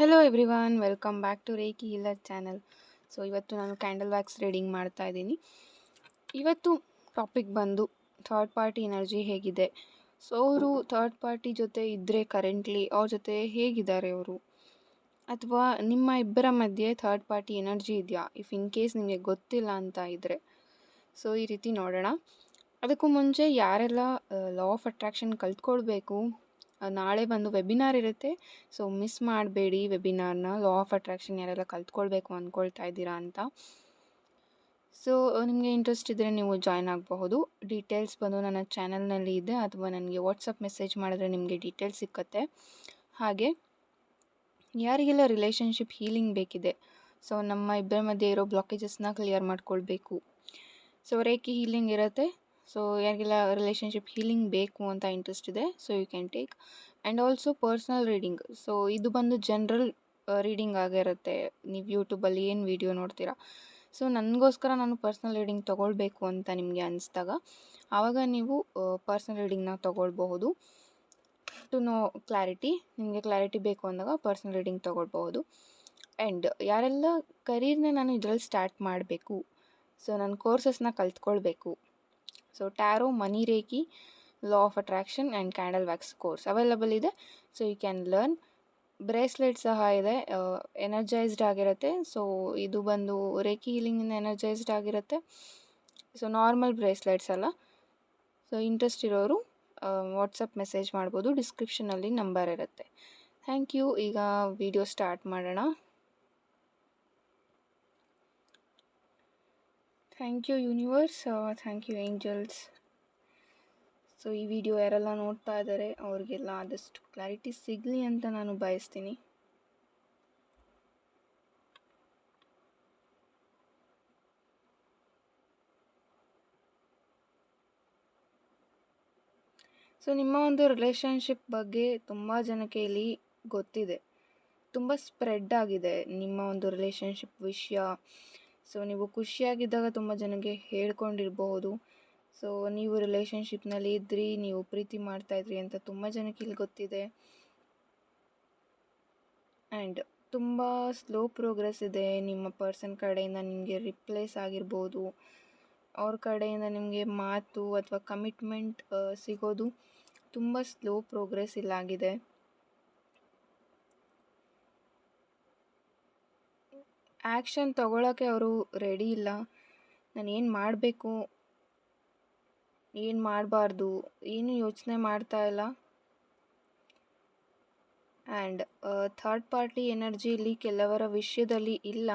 Hello everyone welcome back to Reiki healer channel so ಇವತ್ತು ನಾನು candle wax reading ಮಾಡ್ತಾ ಇದ್ದೀನಿ. ಇವತ್ತು ಟಾಪಿಕ್ ಬಂದು ಥರ್ಡ್ ಪಾರ್ಟಿ ಎನರ್ಜಿ ಹೇಗಿದೆ? ಸೊ ಅವರು ಥರ್ಡ್ ಪಾರ್ಟಿ ಜೊತೆ ಇದ್ದರೆ ಕರೆಂಟ್ಲಿ ಅವ್ರ ಜೊತೆ ಹೇಗಿದ್ದಾರೆ ಅವರು? ಅಥವಾ ನಿಮ್ಮ ಇಬ್ಬರ ಮಧ್ಯೆ ಥರ್ಡ್ ಪಾರ್ಟಿ ಎನರ್ಜಿ ಇದೆಯಾ? ಇಫ್ ಇನ್ ಕೇಸ್ ನಿಮಗೆ ಗೊತ್ತಿಲ್ಲ ಅಂತ ಇದ್ದರೆ ಸೊ ಈ ರೀತಿ ನೋಡೋಣ. ಅದಕ್ಕೂ ಮುಂಚೆ ಯಾರೆಲ್ಲ ಲಾ ಆಫ್ ಅಟ್ರಾಕ್ಷನ್ ಕಲ್ತ್ಕೊಳ್ಬೇಕು ನಾಳೆ ಬಂದು ವೆಬಿನಾರ್ ಇರುತ್ತೆ. ಸೊ ಮಿಸ್ ಮಾಡಬೇಡಿ ವೆಬಿನಾರ್ನ ಲಾ ಆಫ್ ಅಟ್ರಾಕ್ಷನ್ ಯಾರೆಲ್ಲ ಕಲ್ತ್ಕೊಳ್ಬೇಕು ಅಂದ್ಕೊಳ್ತಾ ಇದ್ದೀರಾ ಅಂತ. ಸೊ ನಿಮಗೆ ಇಂಟ್ರೆಸ್ಟ್ ಇದ್ದರೆ ನೀವು ಜಾಯ್ನ್ ಆಗಬಹುದು. ಡೀಟೇಲ್ಸ್ ಬಂದು ನನ್ನ ಚಾನಲ್ನಲ್ಲಿ ಇದೆ. ಅಥವಾ ನನಗೆ ವಾಟ್ಸಪ್ ಮೆಸೇಜ್ ಮಾಡಿದ್ರೆ ನಿಮಗೆ ಡೀಟೇಲ್ಸ್ ಸಿಕ್ಕತ್ತೆ. ಹಾಗೆ, ಯಾರಿಗೆಲ್ಲ ರಿಲೇಷನ್ಶಿಪ್ ಹೀಲಿಂಗ್ ಬೇಕಿದೆ? ಸೊ ನಮ್ಮ ಇಬ್ಬರ ಮಧ್ಯೆ ಇರೋ ಬ್ಲಾಕೇಜಸ್ನ ಕ್ಲಿಯರ್ ಮಾಡ್ಕೊಳ್ಬೇಕು. ಸೊ ರೇಖಿ ಹೀಲಿಂಗ್ ಇರುತ್ತೆ. ಸೊ ಯಾರಿಗೆಲ್ಲ ರಿಲೇಷನ್ಶಿಪ್ ಹೀಲಿಂಗ್ ಬೇಕು ಅಂತ ಇಂಟ್ರೆಸ್ಟ್ ಇದೆ so you can take and also personal reading so ಇದು ಬಂದು ಜನ್ರಲ್ ರೀಡಿಂಗ್ ಆಗಿರುತ್ತೆ ನೀವು ಯೂಟ್ಯೂಬಲ್ಲಿ ಏನು ವೀಡಿಯೋ ನೋಡ್ತೀರಾ? ಸೊ ನನಗೋಸ್ಕರ ನಾನು ಪರ್ಸ್ನಲ್ ರೀಡಿಂಗ್ ತೊಗೊಳ್ಬೇಕು ಅಂತ ನಿಮಗೆ ಅನಿಸ್ದಾಗ, ಆವಾಗ ನೀವು ಪರ್ಸ್ನಲ್ ರೀಡಿಂಗ್ನ ತೊಗೊಳ್ಬಹುದು. ಟು ನೋ ಕ್ಲಾರಿಟಿ ನಿಮಗೆ ಕ್ಲಾರಿಟಿ ಬೇಕು ಅಂದಾಗ ಪರ್ಸ್ನಲ್ ರೀಡಿಂಗ್ ತೊಗೊಳ್ಬಹುದು. ಆ್ಯಂಡ್ ಯಾರೆಲ್ಲ ಕರೀರ್ನ ನಾನು ಇದರಲ್ಲಿ ಸ್ಟಾರ್ಟ್ ಮಾಡಬೇಕು ಸೊ ನನ್ನ ಕೋರ್ಸಸ್ನ ಕಲ್ತ್ಕೊಳ್ಬೇಕು so tarot money Reiki law of attraction and candle wax course available ಇದೆ. So you can learn bracelet ಸಹ ಇದೆ. ಎನರ್ಜೈಸ್ಡ್ ಆಗಿರುತ್ತೆ. ಸೊ ಇದು ಬಂದು ರೇಕಿ ಹೀಲಿಂಗಿಂದ ಎನರ್ಜೈಸ್ಡ್ ಆಗಿರುತ್ತೆ. ಸೊ ನಾರ್ಮಲ್ ಬ್ರೇಸ್ಲೆಟ್ಸ್ ಅಲ್ಲ. ಸೊ ಇಂಟ್ರೆಸ್ಟ್ ಇರೋರು ವಾಟ್ಸಪ್ ಮೆಸೇಜ್ ಮಾಡ್ಬೋದು. ಡಿಸ್ಕ್ರಿಪ್ಷನಲ್ಲಿ ನಂಬರ್ ಇರುತ್ತೆ. ಥ್ಯಾಂಕ್ ಯು ಈಗ ವಿಡಿಯೋ ಸ್ಟಾರ್ಟ್ ಮಾಡೋಣ. Thank you universe thank you angels so ಈ ವಿಡಿಯೋ ಯಾರೆಲ್ಲ ನೋಡ್ತಾ ಇದ್ದಾರೆ ಅವ್ರಿಗೆಲ್ಲ ಆದಷ್ಟು ಕ್ಲಾರಿಟಿ ಸಿಗಲಿ ಅಂತ ನಾನು ಬಯಸ್ತೀನಿ. ಸೊ ನಿಮ್ಮ ಒಂದು ರಿಲೇಷನ್ಶಿಪ್ ಬಗ್ಗೆ ತುಂಬ ಜನಕ್ಕೆ ಇಲ್ಲಿ ಗೊತ್ತಿದೆ. ತುಂಬ ಸ್ಪ್ರೆಡ್ ಆಗಿದೆ ನಿಮ್ಮ ಒಂದು ರಿಲೇಷನ್ಶಿಪ್ ವಿಷಯ. ಸೊ ನೀವು ಖುಷಿಯಾಗಿದ್ದಾಗ ತುಂಬ ಜನಕ್ಕೆ ಹೇಳ್ಕೊಂಡಿರಬಹುದು. ಸೊ ನೀವು ರಿಲೇಷನ್ಶಿಪ್ನಲ್ಲಿ ಇದ್ರಿ, ನೀವು ಪ್ರೀತಿ ಮಾಡ್ತಾಯಿದ್ರಿ ಅಂತ ತುಂಬ ಜನಕ್ಕೆ ಇಲ್ಲಿ ಗೊತ್ತಿದೆ. ಆ್ಯಂಡ್ ತುಂಬ ಸ್ಲೋ ಪ್ರೋಗ್ರೆಸ್ ಇದೆ. ನಿಮ್ಮ ಪರ್ಸನ್ ಕಡೆಯಿಂದ ನಿಮಗೆ ರಿಪ್ಲೇಸ್ ಆಗಿರ್ಬೋದು. ಅವ್ರ ಕಡೆಯಿಂದ ನಿಮಗೆ ಮಾತು ಅಥವಾ ಕಮಿಟ್ಮೆಂಟ್ ಸಿಗೋದು ತುಂಬ ಸ್ಲೋ ಪ್ರೋಗ್ರೆಸ್ ಇಲ್ಲಾಗಿದೆ. ಆ್ಯಕ್ಷನ್ ತಗೊಳ್ಳೋಕ್ಕೆ ಅವರು ರೆಡಿ ಇಲ್ಲ. ನಾನು ಏನು ಮಾಡಬೇಕು? ಏನು ಮಾಡಬಾರ್ದು? ಏನು ಯೋಚನೆ ಮಾಡ್ತಾ ಇಲ್ಲ. ಆ್ಯಂಡ್ ಥರ್ಡ್ ಪಾರ್ಟಿ ಎನರ್ಜಿ ಇಲ್ಲಿ ಕೆಲವರ ವಿಷಯದಲ್ಲಿ ಇಲ್ಲ.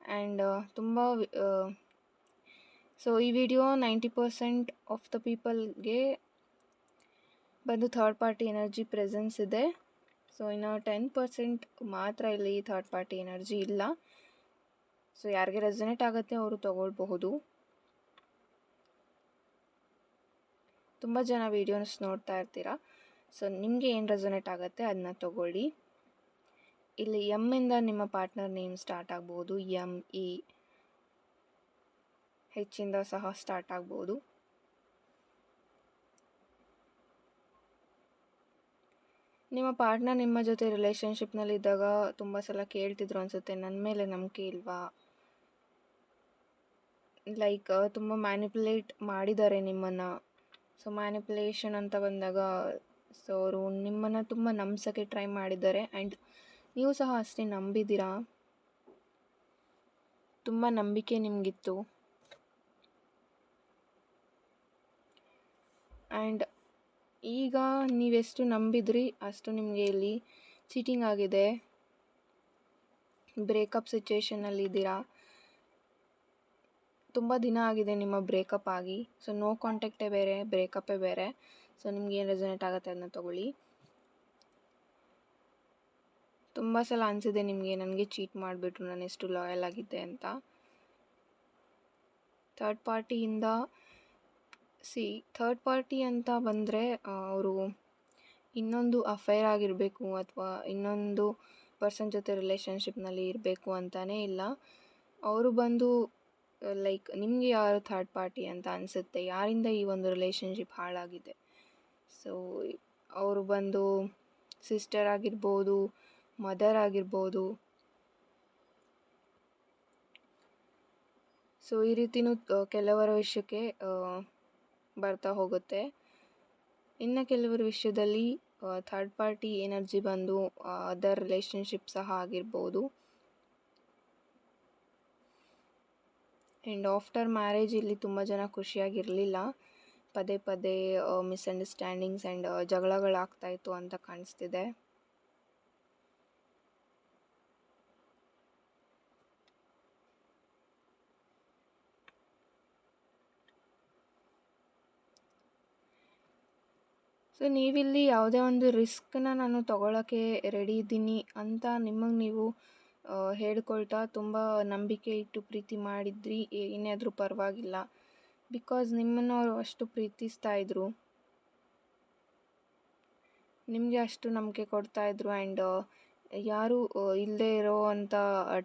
ಆ್ಯಂಡ್ ತುಂಬ ಸೊ ಈ video ninety percent of the ಪೀಪಲ್ಗೆ ಬಂದು ಥರ್ಡ್ ಪಾರ್ಟಿ ಎನರ್ಜಿ ಪ್ರೆಸೆನ್ಸ್ ಇದೆ. ಸೊ ಇನ್ನು ಟೆನ್ ಪರ್ಸೆಂಟ್ ಮಾತ್ರ ಇಲ್ಲಿ ಥರ್ಡ್ ಪಾರ್ಟಿ ಎನರ್ಜಿ ಇಲ್ಲ. ಸೊ ಯಾರಿಗೆ ರೆಸನೇಟ್ ಆಗುತ್ತೆ ಅವರು ತಗೊಳ್ಬಹುದು. ತುಂಬ ಜನ ವೀಡಿಯೋಸ್ ನೋಡ್ತಾ ಇರ್ತೀರಾ. ಸೊ ನಿಮಗೆ ಏನು ರೆಸನೇಟ್ ಆಗುತ್ತೆ ಅದನ್ನ ತಗೊಳ್ಳಿ. ಇಲ್ಲಿ ಎಮ್ಮಿಂದ ನಿಮ್ಮ ಪಾರ್ಟ್ನರ್ ನೇಮ್ ಸ್ಟಾರ್ಟ್ ಆಗ್ಬೋದು ಎಂ ಇ ಹೆಚ್ಚಿಂದ ಸಹ ಸ್ಟಾರ್ಟ್ ಆಗ್ಬೋದು ನಿಮ್ಮ ಪಾರ್ಟ್ನರ್ ನಿಮ್ಮ ಜೊತೆ ರಿಲೇಷನ್ಶಿಪ್ನಲ್ಲಿದ್ದಾಗ ತುಂಬ ಸಲ ಕೇಳ್ತಿದ್ರು ಅನಿಸುತ್ತೆ ನನ್ನ ಮೇಲೆ ನಂಬಿಕೆ ಇಲ್ವಾ? ಲೈಕ್ ತುಂಬ ಮ್ಯಾನಿಪುಲೇಟ್ ಮಾಡಿದ್ದಾರೆ ನಿಮ್ಮನ್ನು. ಸೊ ಮ್ಯಾನಿಪುಲೇಷನ್ ಅಂತ ಬಂದಾಗ ಸೊ ಅವರು ನಿಮ್ಮನ್ನು ತುಂಬ ನಂಬ್ಸೋಕ್ಕೆ ಟ್ರೈ ಮಾಡಿದ್ದಾರೆ. ಆ್ಯಂಡ್ ನೀವು ಸಹ ಅಷ್ಟೇ ನಂಬಿದ್ದೀರಾ? ತುಂಬ ನಂಬಿಕೆ ನಿಮಗಿತ್ತು. ಆ್ಯಂಡ್ ಈಗ ನೀವೆಷ್ಟು ನಂಬಿದ್ರಿ, ಅಷ್ಟು ನಿಮಗೆ ಇಲ್ಲಿ ಚೀಟಿಂಗ್ ಆಗಿದೆ. ಬ್ರೇಕಪ್ ಸಿಚುವೇಷನಲ್ಲಿ ಇದ್ದೀರಾ. ತುಂಬ ದಿನ ಆಗಿದೆ ನಿಮ್ಮ ಬ್ರೇಕಪ್ ಆಗಿ. ಸೊ ನೋ ಕಾಂಟ್ಯಾಕ್ಟೇ ಬೇರೆ ಬ್ರೇಕಪ್ಪೇ ಬೇರೆ. ಸೊ ನಿಮ್ಗೆ ಏನು ರೆಸನೇಟ್ ಆಗುತ್ತೆ ಅದನ್ನ ತೊಗೊಳ್ಳಿ. ತುಂಬ ಸಲ ಅನಿಸಿದೆ ನಿಮಗೆ ನನಗೆ ಚೀಟ್ ಮಾಡಿಬಿಟ್ರು, ನಾನು ಎಷ್ಟು ಲಾಯಲ್ ಆಗಿದ್ದೆ ಅಂತ. ಥರ್ಡ್ ಪಾರ್ಟಿಯಿಂದ ಸಿ ಥರ್ಡ್ ಪಾರ್ಟಿ ಅಂತ ಬಂದರೆ ಅವರು ಇನ್ನೊಂದು ಅಫೈರ್ ಆಗಿರಬೇಕು ಅಥವಾ ಇನ್ನೊಂದು ಪರ್ಸನ್ ಜೊತೆ ರಿಲೇಷನ್ಶಿಪ್ನಲ್ಲಿ ಇರಬೇಕು ಅಂತಲೇ ಇಲ್ಲ. ಅವರು ಬಂದು ಲೈಕ್ ನಿಮಗೆ ಯಾರು ಥರ್ಡ್ ಪಾರ್ಟಿ ಅಂತ ಅನಿಸುತ್ತೆ? ಯಾರಿಂದ ಈ ಒಂದು ರಿಲೇಷನ್ಶಿಪ್ ಹಾಳಾಗಿದೆ? ಸೊ ಅವರು ಬಂದು ಸಿಸ್ಟರ್ ಆಗಿರ್ಬೋದು ಮದರ್ ಆಗಿರ್ಬೋದು. ಸೊ ಈ ರೀತಿಯೂ ಕೆಲವರ ವಿಷಯಕ್ಕೆ ಬರ್ತಾ ಹೋಗುತ್ತೆ. ಇನ್ನು ಕೆಲವರ ವಿಷಯದಲ್ಲಿ ಥರ್ಡ್ ಪಾರ್ಟಿ ಎನರ್ಜಿ ಬಂದು ಅದರ್ ರಿಲೇಷನ್ಶಿಪ್ ಸಹ ಆಗಿರ್ಬೋದು. ಆ್ಯಂಡ್ ಆಫ್ಟರ್ ಮ್ಯಾರೇಜ್ ಇಲ್ಲಿ ತುಂಬ ಜನ ಖುಷಿಯಾಗಿರಲಿಲ್ಲ. ಪದೇ ಪದೇ ಮಿಸ್ಅಂಡರ್ಸ್ಟ್ಯಾಂಡಿಂಗ್ಸ್ ಆ್ಯಂಡ್ ಜಗಳಗಳಾಗ್ತಾಯಿತ್ತು ಅಂತ ಕಾಣಿಸ್ತಿದೆ. ಸೊ ನೀವಿಲ್ಲಿ ಯಾವುದೇ ಒಂದು ರಿಸ್ಕ್ನ ನಾನು ತಗೊಳ್ಳೋಕ್ಕೆ ರೆಡಿ ಇದ್ದೀನಿ ಅಂತ ನಿಮಗೆ ನೀವು ಹೇಳ್ಕೊಳ್ತಾ ತುಂಬ ನಂಬಿಕೆ ಇಟ್ಟು ಪ್ರೀತಿ ಮಾಡಿದ್ರಿ. ಏನೇ ಆದರೂ ಪರವಾಗಿಲ್ಲ. ಬಿಕಾಸ್ ನಿಮ್ಮನ್ನು ಅವರು ಅಷ್ಟು ಪ್ರೀತಿಸ್ತಾ ಇದ್ರು. ನಿಮಗೆ ಅಷ್ಟು ನಂಬಿಕೆ ಕೊಡ್ತಾಯಿದ್ರು ಆ್ಯಂಡ್ ಯಾರು ಇಲ್ಲದೆ ಇರೋ ಅಂಥ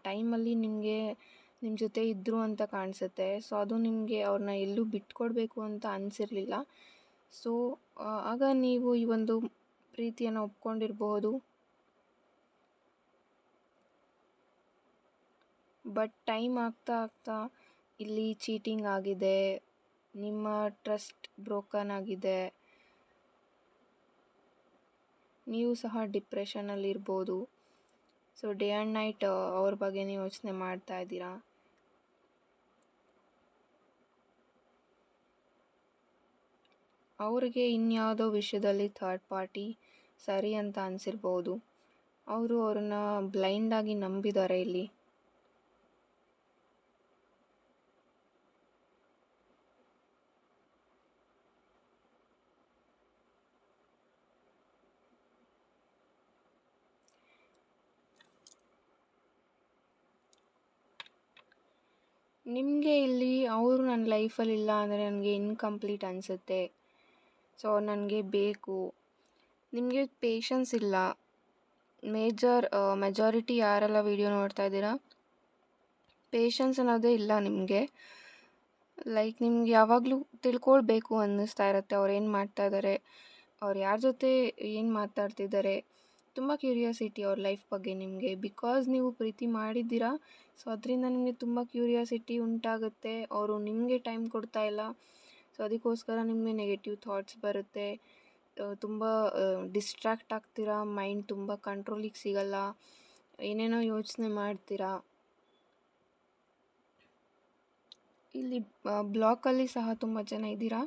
ಟೈಮಲ್ಲಿ ನಿಮಗೆ ನಿಮ್ಮ ಜೊತೆ ಇದ್ದರು ಅಂತ ಕಾಣಿಸುತ್ತೆ. ಸೊ ಅದು ನಿಮಗೆ ಅವ್ರನ್ನ ಎಲ್ಲೂ ಬಿಟ್ಕೊಡ್ಬೇಕು ಅಂತ ಅನಿಸಿರ್ಲಿಲ್ಲ. ಸೊ ಆಗ ನೀವು ಈ ಒಂದು ಪ್ರೀತಿಯನ್ನು ಒಪ್ಕೊಂಡಿರಬಹುದು ಬಟ್ ಟೈಮ್ ಆಗ್ತಾ ಆಗ್ತಾ ಇಲ್ಲಿ ಚೀಟಿಂಗ್ ಆಗಿದೆ. ನಿಮ್ಮ ಟ್ರಸ್ಟ್ ಬ್ರೋಕನ್ ಆಗಿದೆ. ನೀವು ಸಹ ಡಿಪ್ರೆಷನಲ್ಲಿರ್ಬೋದು ಸೊ, ಡೇ ಆ್ಯಂಡ್ ನೈಟ್ ಅವ್ರ ನೀವು ಯೋಚನೆ ಮಾಡ್ತಾ ಇದ್ದೀರಾ? ಅವ್ರಿಗೆ ಇನ್ಯಾವುದೋ ವಿಷಯದಲ್ಲಿ ಥರ್ಡ್ ಪಾರ್ಟಿ ಸರಿ ಅಂತ ಅನಿಸಿರ್ಬೋದು. ಅವರು ಅವ್ರನ್ನ ಬ್ಲೈಂಡಾಗಿ ನಂಬಿದ್ದಾರೆ ಇಲ್ಲಿ. ನಿಮಗೆ ಇಲ್ಲಿ ಅವರು ನನ್ನ ಲೈಫಲ್ಲಿ ಇಲ್ಲ ಅಂದರೆ ನನಗೆ ಇನ್ಕಂಪ್ಲೀಟ್ ಅನಿಸುತ್ತೆ. ಸೊ, ನನಗೆ ಬೇಕು. ನಿಮಗೆ ಪೇಷನ್ಸ್ ಇಲ್ಲ. ಮೇಜರ್ ಮೆಜಾರಿಟಿ ಯಾರೆಲ್ಲ ವೀಡಿಯೋ ನೋಡ್ತಾ ಇದ್ದೀರಾ? ಪೇಷನ್ಸ್ ಅನ್ನೋದೇ ಇಲ್ಲ ನಿಮಗೆ. ಲೈಕ್, ನಿಮ್ಗೆ ಯಾವಾಗಲೂ ತಿಳ್ಕೊಳ್ಬೇಕು ಅನ್ನಿಸ್ತಾ ಇರುತ್ತೆ. ಅವ್ರು ಏನು ಮಾಡ್ತಾ ಇದ್ದಾರೆ ಅವ್ರು ಯಾರ ಜೊತೆ ಏನು ಮಾತಾಡ್ತಿದ್ದಾರೆ? ತುಂಬ ಕ್ಯೂರಿಯಾಸಿಟಿ ಅವ್ರ ಲೈಫ್ ಬಗ್ಗೆ ನಿಮಗೆ. ಬಿಕಾಸ್ ನೀವು ಪ್ರೀತಿ ಮಾಡಿದ್ದೀರಾ ಸೊ ಅದರಿಂದ ನಿಮಗೆ ತುಂಬ ಕ್ಯೂರಿಯಾಸಿಟಿ ಉಂಟಾಗುತ್ತೆ. ಅವರು ನಿಮಗೆ ಟೈಮ್ ಕೊಡ್ತಾ ಇಲ್ಲ ಸೊ ಅದಕ್ಕೋಸ್ಕರ ನಿಮಗೆ ನೆಗೆಟಿವ್ ಥಾಟ್ಸ್ ಬರುತ್ತೆ. ತುಂಬ ಡಿಸ್ಟ್ರ್ಯಾಕ್ಟ್ ಆಗ್ತೀರಾ ಮೈಂಡ್ ತುಂಬ ಕಂಟ್ರೋಲಿಗೆ ಸಿಗಲ್ಲ. ಏನೇನೋ ಯೋಚನೆ ಮಾಡ್ತೀರಾ. ಇಲ್ಲಿ ಬ್ಲಾಕಲ್ಲಿ ಸಹ ತುಂಬ ಜನ ಇದ್ದೀರಾ.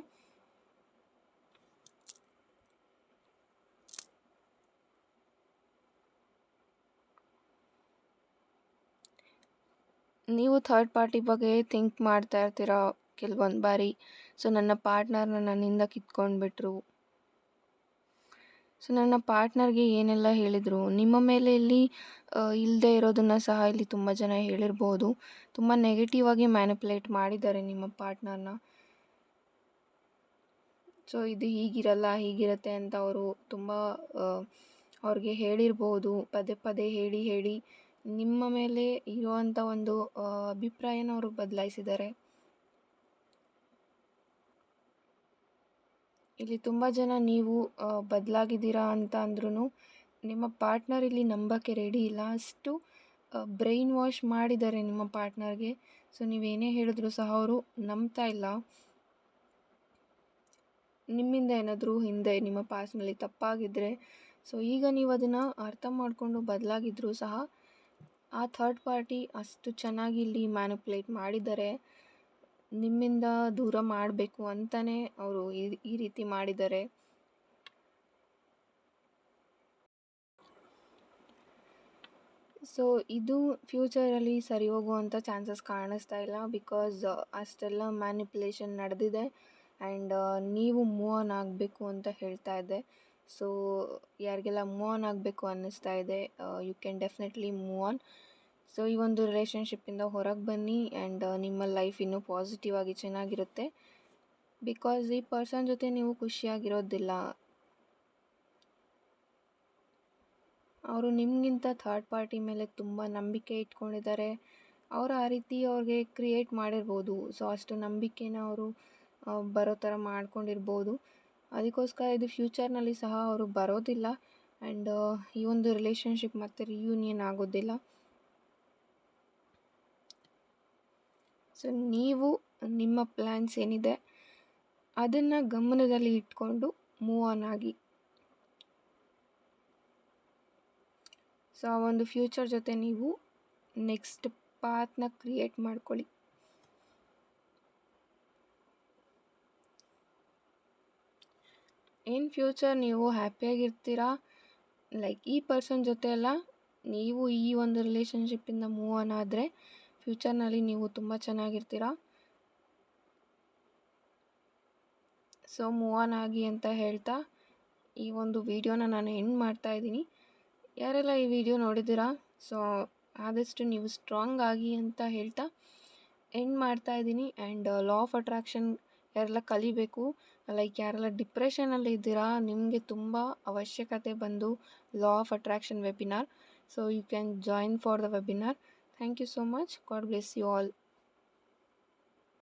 ನೀವು ಥರ್ಡ್ ಪಾರ್ಟಿ ಬಗ್ಗೆ ಥಿಂಕ್ ಮಾಡ್ತಾ ಇರ್ತೀರಾ ಕೆಲವೊಂದು ಬಾರಿ? ಸೊ ನನ್ನ ಪಾರ್ಟ್ನರ್ನ ನನ್ನಿಂದ ಕಿತ್ಕೊಂಡ್ಬಿಟ್ರು. ಸೊ ನನ್ನ ಪಾರ್ಟ್ನರ್ಗೆ ಏನೆಲ್ಲ ಹೇಳಿದರು? ನಿಮ್ಮ ಮೇಲೆ ಇಲ್ಲಿ ಇಲ್ಲದೆ ಇರೋದನ್ನು ಸಹ ಇಲ್ಲಿ ತುಂಬ ಜನ ಹೇಳಿರ್ಬೋದು. ತುಂಬ ನೆಗೆಟಿವ್ ಆಗಿ ಮ್ಯಾನಿಪುಲೇಟ್ ಮಾಡಿದ್ದಾರೆ ನಿಮ್ಮ ಪಾರ್ಟ್ನರ್ನ ಸೊ ಇದು ಹೀಗಿರಲ್ಲ, ಹೀಗಿರುತ್ತೆ ಅಂತ ಅವರು ತುಂಬ ಅವ್ರಿಗೆ ಹೇಳಿರ್ಬೋದು. ಪದೇ ಪದೇ ಹೇಳಿ ಹೇಳಿ ನಿಮ್ಮ ಮೇಲೆ ಇರುವಂಥ ಒಂದು ಅಭಿಪ್ರಾಯನ ಅವರು ಬದಲಾಯಿಸಿದ್ದಾರೆ. ಇಲ್ಲಿ ತುಂಬ ಜನ ನೀವು ಬದಲಾಗಿದ್ದೀರಾ ಅಂತ ಅಂದ್ರೂ ನಿಮ್ಮ ಪಾರ್ಟ್ನರ್ ಇಲ್ಲಿ ನಂಬೋಕ್ಕೆ ರೆಡಿ ಇಲ್ಲ. ಅಷ್ಟು ಬ್ರೈನ್ ವಾಶ್ ಮಾಡಿದ್ದಾರೆ ನಿಮ್ಮ ಪಾರ್ಟ್ನರ್ಗೆ. ಸೊ, ನೀವೇನೇ ಹೇಳಿದ್ರು ಸಹ ಅವರು ನಂಬ್ತಾ ಇಲ್ಲ. ನಿಮ್ಮಿಂದ ಏನಾದರೂ ಹಿಂದೆ ನಿಮ್ಮ ಪಾಸ್ನಲ್ಲಿ ತಪ್ಪಾಗಿದ್ದರೆ ಸೊ, ಈಗ ನೀವು ಅದನ್ನು ಅರ್ಥ ಮಾಡಿಕೊಂಡು ಬದಲಾಗಿದ್ರೂ ಸಹ ಆ ಥರ್ಡ್ ಪಾರ್ಟಿ ಅಷ್ಟು ಚೆನ್ನಾಗಿ ಇಲ್ಲಿ ಮ್ಯಾನಿಪುಲೇಟ್ ಮಾಡಿದ್ದಾರೆ ನಿಮ್ಮಿಂದ ದೂರ ಮಾಡಬೇಕು ಅಂತಲೇ ಅವರು ಈ ರೀತಿ ಮಾಡಿದ್ದಾರೆ ಸೊ ಇದು ಫ್ಯೂಚರಲ್ಲಿ ಸರಿ ಹೋಗುವಂಥ ಚಾನ್ಸಸ್ ಕಾಣಿಸ್ತಾ ಇಲ್ಲ ಬಿಕಾಸ್ ಅಷ್ಟೆಲ್ಲ ಮ್ಯಾನಿಪುಲೇಷನ್ ನಡೆದಿದೆ ಆ್ಯಂಡ್ ನೀವು ಮೂವ್ ಆನ್ ಆಗಬೇಕು ಅಂತ ಹೇಳ್ತಾ ಇದ್ದೆ. ಸೊ ಯಾರಿಗೆಲ್ಲ ಮೂವ್ ಆನ್ ಆಗಬೇಕು ಅನ್ನಿಸ್ತಾ ಇದೆ you can definitely move on so ಈ ಒಂದು ರಿಲೇಷನ್ಶಿಪ್ಪಿಂದ ಹೊರಗೆ ಬನ್ನಿ ಆ್ಯಂಡ್ ನಿಮ್ಮ ಲೈಫ್ ಇನ್ನೂ ಪಾಸಿಟಿವ್ ಆಗಿ ಚೆನ್ನಾಗಿರುತ್ತೆ. ಬಿಕಾಸ್ ಈ ಪರ್ಸನ್ ಜೊತೆ ನೀವು ಖುಷಿಯಾಗಿರೋದಿಲ್ಲ. ಅವರು ನಿಮಗಿಂತ ಥರ್ಡ್ ಪಾರ್ಟಿ ಮೇಲೆ ತುಂಬ ನಂಬಿಕೆ ಇಟ್ಕೊಂಡಿದ್ದಾರೆ. ಅವರು ಆ ರೀತಿ ಅವ್ರಿಗೆ ಕ್ರಿಯೇಟ್ ಮಾಡಿರ್ಬೋದು. ಸೊ ಅಷ್ಟು ನಂಬಿಕೆನ ಅವರು ಬರೋ ಥರ ಮಾಡ್ಕೊಂಡಿರ್ಬೋದು. ಅದಕ್ಕೋಸ್ಕರ ಇದು ಫ್ಯೂಚರ್ನಲ್ಲಿ ಸಹ ಅವರು ಬರೋದಿಲ್ಲ. ಆ್ಯಂಡ್ ಈ ಒಂದು ರಿಲೇಷನ್ಶಿಪ್ ಮತ್ತು ರಿಯೂನಿಯನ್ ಆಗೋದಿಲ್ಲ. ಸೊ ನೀವು, ನಿಮ್ಮ ಪ್ಲ್ಯಾನ್ಸ್ ಏನಿದೆ, ಅದನ್ನು ಗಮನದಲ್ಲಿ ಇಟ್ಕೊಂಡು ಮೂವ್ ಆನ್ ಆಗಿ. ಸೊ ಆ ಒಂದು ಫ್ಯೂಚರ್ ಜೊತೆ ನೀವು ನೆಕ್ಸ್ಟ್ ಪಾತ್ನ ಕ್ರಿಯೇಟ್ ಮಾಡ್ಕೊಳ್ಳಿ. ಇನ್ ಫ್ಯೂಚರ್ ನೀವು ಹ್ಯಾಪಿಯಾಗಿರ್ತೀರಾ ಲೈಕ್ ಈ ಪರ್ಸನ್ ಜೊತೆ ಎಲ್ಲ ನೀವು ಈ ಒಂದು ರಿಲೇಷನ್ಶಿಪ್ಪಿಂದ ಮೂವ್ ಆನ್ ಆದರೆ ಫ್ಯೂಚರ್ನಲ್ಲಿ ನೀವು ತುಂಬ ಚೆನ್ನಾಗಿರ್ತೀರ? ಸೊ ಮೂವ್ ಆನ್ ಆಗಿ ಅಂತ ಹೇಳ್ತಾ ಈ ಒಂದು ವಿಡಿಯೋನ ನಾನು ಎಂಡ್ ಮಾಡ್ತಾ ಇದ್ದೀನಿ. ಯಾರೆಲ್ಲ ಈ ವಿಡಿಯೋ ನೋಡಿದ್ದೀರಾ? ಸೊ, ಆದಷ್ಟು ನೀವು ಸ್ಟ್ರಾಂಗ್ ಆಗಿ ಅಂತ ಹೇಳ್ತಾ ಎಂಡ್ ಮಾಡ್ತಾ ಇದ್ದೀನಿ. ಆ್ಯಂಡ್ ಲಾ ಆಫ್ ಅಟ್ರಾಕ್ಷನ್ ಯಾರೆಲ್ಲ ಕಲಿಬೇಕು, ಲೈಕ್ ಯಾರೆಲ್ಲ ಡಿಪ್ರೆಷನಲ್ಲಿ ಇದ್ದೀರಾ, ನಿಮಗೆ ತುಂಬ ಅವಶ್ಯಕತೆ ಬಂದು law of attraction webinar. So, you can join for the webinar. Thank you so much. God bless you all.